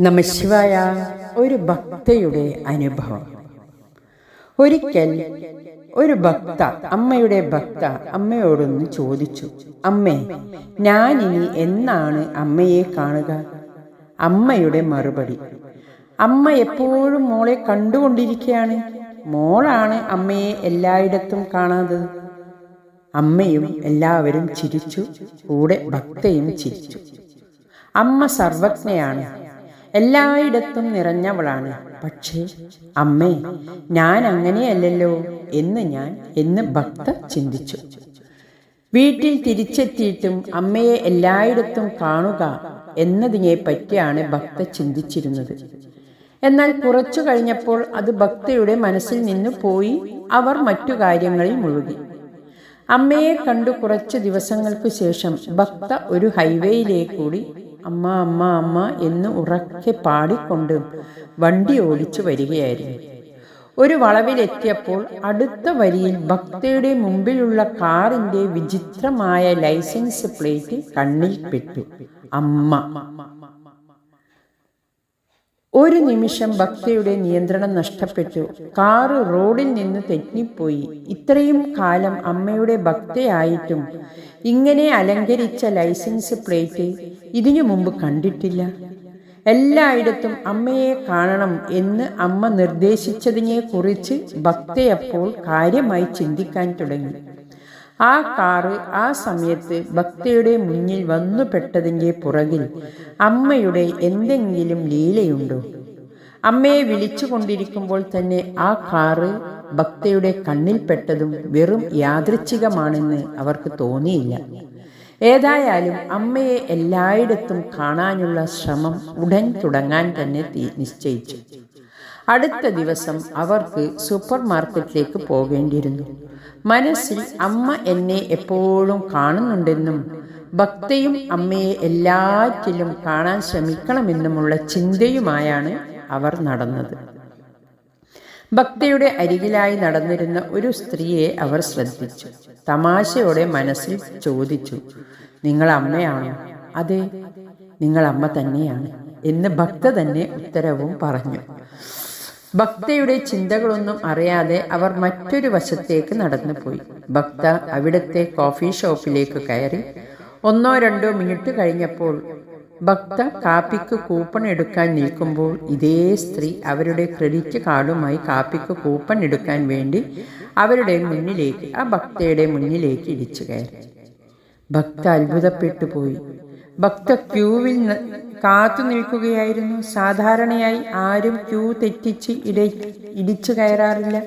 നമശിവായ ഒരു ഭക്തയുടെ അനുഭവം. ഒരിക്കൽ ഒരു ഭക്ത അമ്മയുടെ ഭക്ത അമ്മയോടൊന്ന് ചോദിച്ചു അമ്മേ ഞാനിനി എന്നാണ് അമ്മയെ കാണുക? അമ്മയുടെ മറുപടി അമ്മ എപ്പോഴും മോളെ കണ്ടുകൊണ്ടിരിക്കുകയാണ് മോളാണ് അമ്മയെ എല്ലായിടത്തും കാണാത്തത് അമ്മയും എല്ലാവരും ചിരിച്ചു കൂടെ ഭക്തയും ചിരിച്ചു. അമ്മ സർവജ്ഞയാണ്. എല്ലായിടത്തും നിറഞ്ഞവളാണ്. പക്ഷേ അമ്മേ ഞാൻ അങ്ങനെയല്ലല്ലോ എന്ന് ഞാൻ എന്ന് ഭക്ത ചിന്തിച്ചു. വീട്ടിൽ തിരിച്ചെത്തിയിട്ടും അമ്മയെ എല്ലായിടത്തും കാണുക എന്നതിനെ പറ്റിയാണ് ഭക്ത ചിന്തിച്ചിരുന്നത്. എന്നാൽ കുറച്ചു കഴിഞ്ഞപ്പോൾ അത് ഭക്തയുടെ മനസ്സിൽ നിന്ന് പോയി അവർ മറ്റു കാര്യങ്ങളിൽ മുഴുകി. അമ്മയെ കണ്ടു കുറച്ച് ദിവസങ്ങൾക്ക് ശേഷം ഭക്ത ഒരു ഹൈവേയിലേക്കൂടി അമ്മ അമ്മ അമ്മ എന്ന് ഉറക്കെ പാടിക്കൊണ്ട് വണ്ടി ഓടിച്ചു വരികയായിരുന്നു. ഒരു വളവിലെത്തിയപ്പോൾ അടുത്ത വരിയിൽ ഭക്തയുടെ മുമ്പിലുള്ള കാറിന്റെ വിചിത്രമായ ലൈസൻസ് പ്ലേറ്റ് കണ്ണിൽ പെട്ടു. അമ്മ. ഒരു നിമിഷം ഭക്തയുടെ നിയന്ത്രണം നഷ്ടപ്പെട്ടു. കാറ് റോഡിൽ നിന്ന് തെറ്റിപ്പോയി. ഇത്രയും കാലം അമ്മയുടെ ഭക്തയായിട്ടും ഇങ്ങനെ അലങ്കരിച്ച ലൈസൻസ് പ്ലേറ്റ് ഇതിനു മുമ്പ് കണ്ടിട്ടില്ല. എല്ലായിടത്തും അമ്മയെ കാണണം എന്ന് അമ്മ നിർദ്ദേശിച്ചതിനെ കുറിച്ച് ഭക്തയപ്പോൾ കാര്യമായി ചിന്തിക്കാൻ തുടങ്ങി. ആ കാറ് ആ സമയത്ത് ഭക്തയുടെ മുന്നിൽ വന്നുപെട്ടതിന്റെ പുറകിൽ അമ്മയുടെ എന്തെങ്കിലും ലീലയുണ്ടോ? അമ്മയെ വിളിച്ചു കൊണ്ടിരിക്കുമ്പോൾ തന്നെ ആ കാറ് ഭക്തയുടെ കണ്ണിൽപ്പെട്ടതും വെറും യാദൃച്ഛികമാണെന്ന് അവർക്ക് തോന്നിയില്ല. ഏതായാലും അമ്മയെ എല്ലായിടത്തും കാണാനുള്ള ശ്രമം ഉടൻ തുടങ്ങാൻ തന്നെ നിശ്ചയിച്ചു. അടുത്ത ദിവസം അവർക്ക് സൂപ്പർ മാർക്കറ്റിലേക്ക് പോകേണ്ടിയിരുന്നു. മനസ്സിൽ അമ്മ എന്നെ എപ്പോഴും കാണുന്നുണ്ടെന്നും ഭക്തയും അമ്മയെ എല്ലാറ്റിലും കാണാൻ ശ്രമിക്കണമെന്നുമുള്ള ചിന്തയുമായാണ് അവർ നടന്നത്. ഭക്തയുടെ അരികിലായി നടന്നിരുന്ന ഒരു സ്ത്രീയെ അവർ ശ്രദ്ധിച്ചു. തമാശയോടെ മനസ്സിൽ ചോദിച്ചു നിങ്ങൾ അമ്മയാണോ? അതെ നിങ്ങൾ അമ്മ തന്നെയാണ് എന്ന് ഭക്ത തന്നെ ഉത്തരവും പറഞ്ഞു. ഭക്തയുടെ ചിന്തകളൊന്നും അറിയാതെ അവർ മറ്റൊരു വശത്തേക്ക് നടന്നുപോയി. ഭക്ത അവിടുത്തെ കോഫി ഷോപ്പിലേക്ക് കയറി ഒന്നോ രണ്ടോ മിനിറ്റ് കഴിഞ്ഞപ്പോൾ ഭക്ത കാപ്പിക്ക് കൂപ്പൺ എടുക്കാൻ നിൽക്കുമ്പോൾ ഇതേ സ്ത്രീ അവരുടെ ക്രെഡിറ്റ് കാർഡുമായി കാപ്പിക്ക് കൂപ്പൺ എടുക്കാൻ വേണ്ടി അവരുടെ മുന്നിലേക്ക് ആ ഭക്തയുടെ മുന്നിലേക്ക് ഇടിച്ചു കയറി. ഭക്ത അത്ഭുതപ്പെട്ടു പോയി. ഭക്ത ക്യൂവിൽ കാത്തു നിൽക്കുകയായിരുന്നു. സാധാരണയായി ആരും ക്യൂ തെറ്റിച്ച് ഇട ഇടിച്ചു കയറാറില്ല.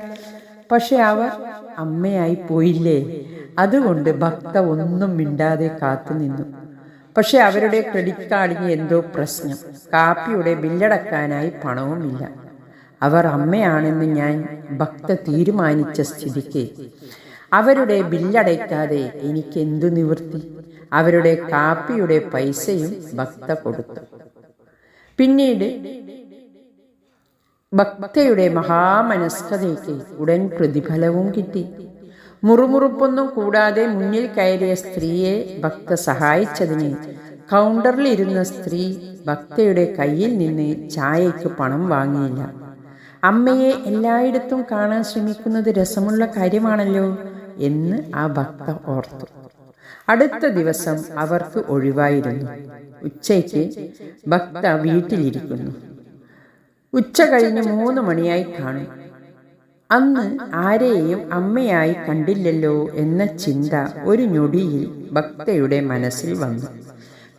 പക്ഷെ അവർ അമ്മയായി പോയില്ലേ? അതുകൊണ്ട് ഭക്ത ഒന്നും മിണ്ടാതെ കാത്തു നിന്നു. പക്ഷെ അവരുടെ ക്രെഡിറ്റ് കാർഡിന് എന്തോ പ്രശ്നം. കാപ്പിയുടെ ബില്ലടക്കാനായി പണവുമില്ല. അവർ അമ്മയാണെന്ന് ഞാൻ ഭക്ത തീരുമാനിച്ച സ്ഥിതിക്ക്. അവരുടെ ബില്ലടയ്ക്കാതെ എനിക്ക് എന്തു നിവൃത്തി? അവരുടെ കാപ്പിയുടെ പൈസയും ഭക്ത കൊടുത്തു. പിന്നീട് ഭക്തയുടെ മഹാമനസ്കതയ്ക്ക് ഉടൻ പ്രതിഫലവും കിട്ടി. മുറുമുറുപ്പൊന്നും കൂടാതെ മുന്നിൽ കയറിയ സ്ത്രീയെ ഭക്ത സഹായിച്ചതിന് കൗണ്ടറിലിരുന്ന സ്ത്രീ ഭക്തയുടെ കയ്യിൽ നിന്ന് ചായയ്ക്ക് പണം വാങ്ങിയില്ല. അമ്മയെ എല്ലായിടത്തും കാണാൻ ശ്രമിക്കുന്നത് രസമുള്ള കാര്യമാണല്ലോ എന്ന് ആ ഭക്ത ഓർത്തു. അടുത്ത ദിവസം അവർക്ക് ഒഴിവായിരുന്നു. ഉച്ചയ്ക്ക് ഭക്ത വീട്ടിലിരിക്കുന്നു. ഉച്ച കഴിഞ്ഞ് മൂന്ന് മണിയായി കാണും. അന്ന് ആരെയും അമ്മയായി കണ്ടില്ലല്ലോ എന്ന ചിന്ത ഒരു ഞൊടിയിൽ ഭക്തയുടെ മനസ്സിൽ വന്നു.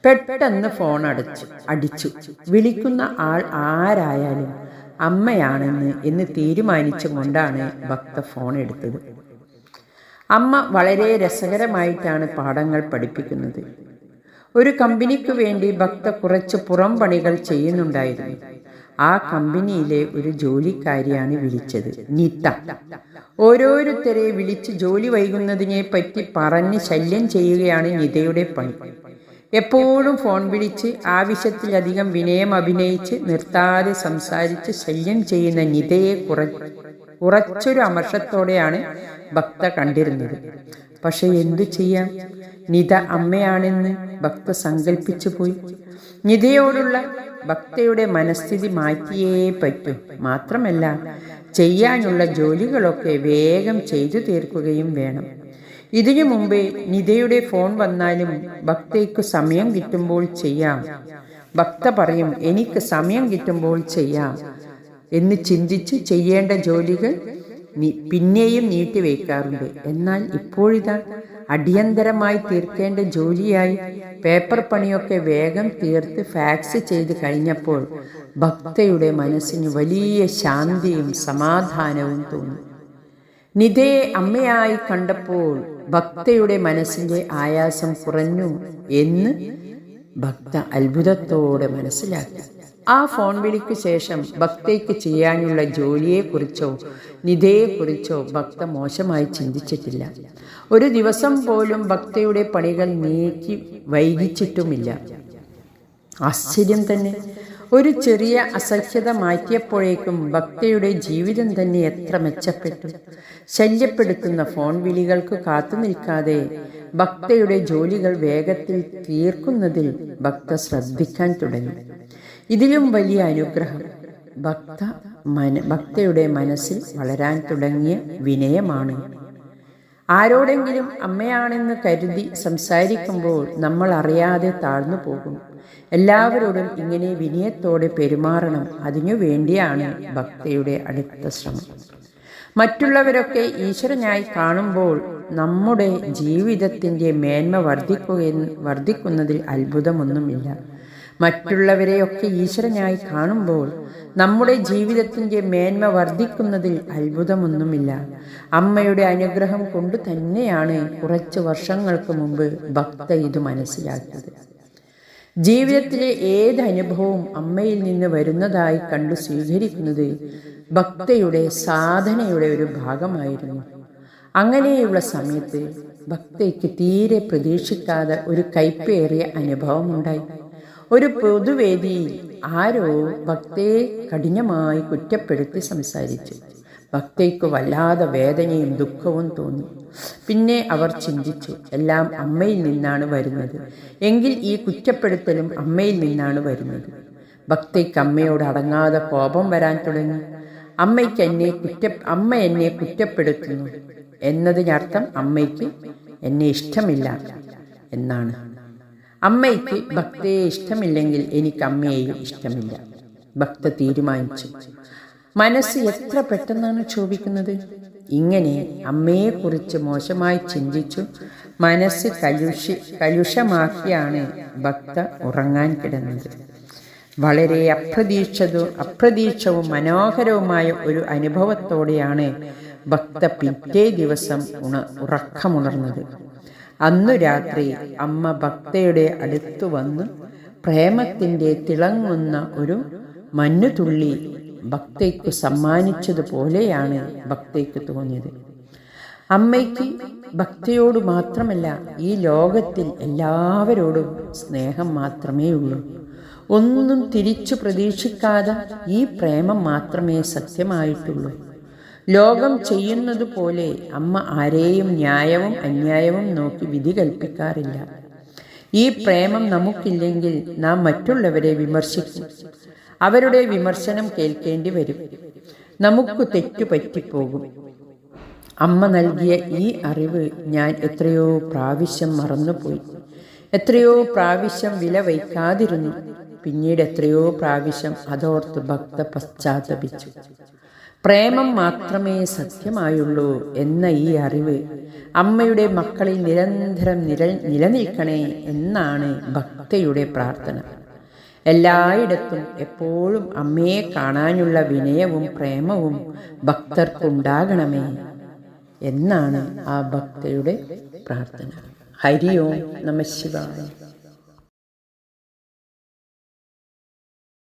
പെട്ടെന്ന് ഫോൺ അടച്ചു അടിച്ചു. വിളിക്കുന്ന ആൾ ആരായാലും അമ്മയാണെന്ന് എന്ന് തീരുമാനിച്ചുകൊണ്ടാണ് ഭക്ത ഫോൺ എടുത്തത്. അമ്മ വളരെ രസകരമായിട്ടാണ് പാഠങ്ങൾ പഠിപ്പിക്കുന്നത്. ഒരു കമ്പനിക്ക് വേണ്ടി ഭക്ത കുറച്ച് പുറം പണികൾ ചെയ്യുന്നുണ്ടായിരുന്നു. ആ കമ്പനിയിലെ ഒരു ജോലിക്കാരിയാണ് വിളിച്ചത് നീത്ത. ഓരോരുത്തരെ വിളിച്ച് ജോലി വൈകുന്നതിനെ പറ്റി പറഞ്ഞ് ശല്യം ചെയ്യുകയാണ് നിതയുടെ പണി. എപ്പോഴും ഫോൺ വിളിച്ച് ആവശ്യത്തിലധികം വിനയം അഭിനയിച്ച് നിർത്താതെ സംസാരിച്ച് ശല്യം ചെയ്യുന്ന നിതയെ കുറ കുറച്ചൊരു അമർഷത്തോടെയാണ് ഭക്ത കണ്ടിരുന്നത്. പക്ഷെ എന്തു ചെയ്യാം? നിത അമ്മയാണെന്ന് ഭക്ത സങ്കല്പിച്ചു പോയി. നിതയോടുള്ള ഭക്തയുടെ മനസ്ഥിതി മാറ്റിയേ പറ്റൂ. മാത്രമല്ല ചെയ്യാനുള്ള ജോലികളൊക്കെ വേഗം ചെയ്തു തീർക്കുകയും വേണം. ഇതിനു മുമ്പേ നിതയുടെ ഫോൺ വന്നാലും ഭക്തയ്ക്ക് സമയം കിട്ടുമ്പോൾ ചെയ്യാം. ഭക്ത പറയും എനിക്ക് സമയം കിട്ടുമ്പോൾ ചെയ്യാം. എന്ന് ചിന്തിച്ച് ചെയ്യേണ്ട ജോലികൾ പിന്നെയും നീട്ടിവെക്കാറുണ്ട് എന്നാൽ ഇപ്പോഴിതാ അടിയന്തരമായി തീർക്കേണ്ട ജോലിയായി പേപ്പർ പണിയൊക്കെ വേഗം തീർത്ത് ഫാക്സ് ചെയ്ത് കഴിഞ്ഞപ്പോൾ ഭക്തയുടെ മനസ്സിന് വലിയ ശാന്തിയും സമാധാനവും തോന്നി. നിതയെ അമ്മയായി കണ്ടപ്പോൾ ഭക്തയുടെ മനസ്സിന്റെ ആയാസം കുറഞ്ഞു എന്ന് ഭക്ത അത്ഭുതത്തോടെ മനസ്സിലാക്കി. ആ ഫോൺ വിളിക്ക് ശേഷം ഭക്തയ്ക്ക് ചെയ്യാനുള്ള ജോലിയെക്കുറിച്ചോ നിധയെക്കുറിച്ചോ ഭക്ത മോശമായി ചിന്തിച്ചിട്ടില്ല. ഒരു ദിവസം പോലും ഭക്തയുടെ പണികൾ നീക്കി വൈകിച്ചിട്ടുമില്ല. ആശ്ചര്യം തന്നെ. ഒരു ചെറിയ അസഹ്യത മാറ്റിയപ്പോഴേക്കും ഭക്തയുടെ ജീവിതം തന്നെ എത്ര മെച്ചപ്പെട്ടു. ശല്യപ്പെടുത്തുന്ന ഫോൺ വിളികൾക്ക് കാത്തു നിൽക്കാതെ ഭക്തയുടെ ജോലികൾ വേഗത്തിൽ തീർക്കുന്നതിൽ ഭക്ത ശ്രദ്ധിക്കാൻ തുടങ്ങി. ഇതിലും വലിയ അനുഗ്രഹം ഭക്ത മന ഭക്തയുടെ മനസ്സിൽ വളരാൻ തുടങ്ങിയ വിനയമാണ്. ആരോടെങ്കിലും അമ്മയാണെന്ന് കരുതി സംസാരിക്കുമ്പോൾ നമ്മൾ അറിയാതെ താഴ്ന്നു പോകും. എല്ലാവരോടും ഇങ്ങനെ വിനയത്തോടെ പെരുമാറണം അതിനു വേണ്ടിയാണ് ഭക്തയുടെ അടുത്ത ശ്രമം. മറ്റുള്ളവരൊക്കെ ഈശ്വരനായി കാണുമ്പോൾ നമ്മുടെ ജീവിതത്തിന്റെ മേന്മ വർദ്ധിക്കുക വർദ്ധിക്കുന്നതിൽ അത്ഭുതമൊന്നുമില്ല. മറ്റുള്ളവരെയൊക്കെ ഈശ്വരനായി കാണുമ്പോൾ നമ്മുടെ ജീവിതത്തിന്റെ മേന്മ വർദ്ധിക്കുന്നതിൽ അത്ഭുതമൊന്നുമില്ല. അമ്മയുടെ അനുഗ്രഹം കൊണ്ട് തന്നെയാണ് കുറച്ച് വർഷങ്ങൾക്ക് മുമ്പ് ഭക്ത ഇത് മനസ്സിലാക്കിയത്. ജീവിതത്തിലെ ഏത് അനുഭവവും അമ്മയിൽ നിന്ന് വരുന്നതായി കണ്ടു സ്വീകരിക്കുന്നത് ഭക്തയുടെ സാധനയുടെ ഒരു ഭാഗമായിരുന്നു. അങ്ങനെയുള്ള സമയത്ത് ഭക്തയ്ക്ക് തീരെ പ്രതീക്ഷിക്കാതെ ഒരു കൈപ്പേറിയ അനുഭവമുണ്ടായി. ഒരു പൊതുവേദിയിൽ ആരോ ഭക്തയെ കഠിനമായി കുറ്റപ്പെടുത്തി സംസാരിച്ചു. ഭക്തയ്ക്ക് വല്ലാതെ വേദനയും ദുഃഖവും തോന്നി. പിന്നെ അവർ ചിന്തിച്ചു എല്ലാം അമ്മയിൽ നിന്നാണ് വരുന്നത്. എങ്കിൽ ഈ കുറ്റപ്പെടുത്തലും അമ്മയിൽ നിന്നാണ് വരുന്നത്. ഭക്തയ്ക്ക് അമ്മയോട് അടങ്ങാതെ കോപം വരാൻ തുടങ്ങി. അമ്മയ്ക്ക് എന്നെ കുറ്റ അമ്മ എന്നെ കുറ്റപ്പെടുത്തുന്നു. എന്നതിനർത്ഥം അമ്മയ്ക്ക് എന്നെ ഇഷ്ടമില്ല എന്നാണ്. അമ്മയ്ക്ക് ഭക്തയെ ഇഷ്ടമില്ലെങ്കിൽ എനിക്ക് അമ്മയെയും ഇഷ്ടമില്ല. ഭക്ത തീരുമാനിച്ചു. മനസ്സ് എത്ര പെട്ടെന്നാണ് ക്ഷോഭിക്കുന്നത്? ഇങ്ങനെ അമ്മയെക്കുറിച്ച് മോശമായി ചിന്തിച്ചു മനസ്സ് കലുഷി കലുഷമാക്കിയാണ് ഭക്ത ഉറങ്ങാൻ കിടന്നത്. വളരെ അപ്രതീക്ഷിതവും അപ്രതീക്ഷവും മനോഹരവുമായ ഒരു അനുഭവത്തോടെയാണ് ഭക്ത പിറ്റേ ദിവസം ഉണ ഉറക്കമുണർന്നത്. അന്നു രാത്രി അമ്മ ഭക്തയുടെ അടുത്തു വന്ന് പ്രേമത്തിന്റെ തിളങ്ങുന്ന ഒരു മഞ്ഞുതുള്ളി ഭക്തയ്ക്ക് സമ്മാനിച്ചതുപോലെയാണ് ഭക്തയ്ക്ക് തോന്നിയത്. അമ്മയ്ക്ക് ഭക്തയോട് മാത്രമല്ല ഈ ലോകത്തിൽ എല്ലാവരോടും സ്നേഹം മാത്രമേ ഉള്ളൂ ഒന്നും തിരിച്ചു പ്രതീക്ഷിക്കാതെ ഈ പ്രേമം മാത്രമേ സത്യമായിട്ടുള്ളൂ. ലോകം ചെയ്യുന്നത് പോലെ അമ്മ ആരെയും ന്യായവും അന്യായവും നോക്കി വിധി കൽപ്പിക്കാറില്ല. ഈ പ്രേമം നമുക്കില്ലെങ്കിൽ നാം മറ്റുള്ളവരെ വിമർശിക്കും. അവരുടെ വിമർശനം കേൾക്കേണ്ടി വരും. നമുക്ക് തെറ്റുപറ്റിപ്പോകും അമ്മ നൽകിയ ഈ അറിവ് ഞാൻ എത്രയോ പ്രാവശ്യം മറന്നുപോയി. എത്രയോ പ്രാവശ്യം വില വയ്ക്കാതിരുന്നു. പിന്നീട് എത്രയോ പ്രാവശ്യം അതോർത്ത് ഭക്ത പശ്ചാത്തപിച്ചു പ്രേമം മാത്രമേ സത്യമായുള്ളൂ എന്ന ഈ അറിവ് അമ്മയുടെ മക്കളിൽ നിരന്തരം നില നിലനിൽക്കണേ എന്നാണ് ഭക്തയുടെ പ്രാർത്ഥന. എല്ലായിടത്തും എപ്പോഴും അമ്മയെ കാണാനുള്ള വിനയവും പ്രേമവും ഭക്തർക്കുണ്ടാകണമേ എന്നാണ് ആ ഭക്തയുടെ പ്രാർത്ഥന. ഹരി ഓം നമ ശിവായ.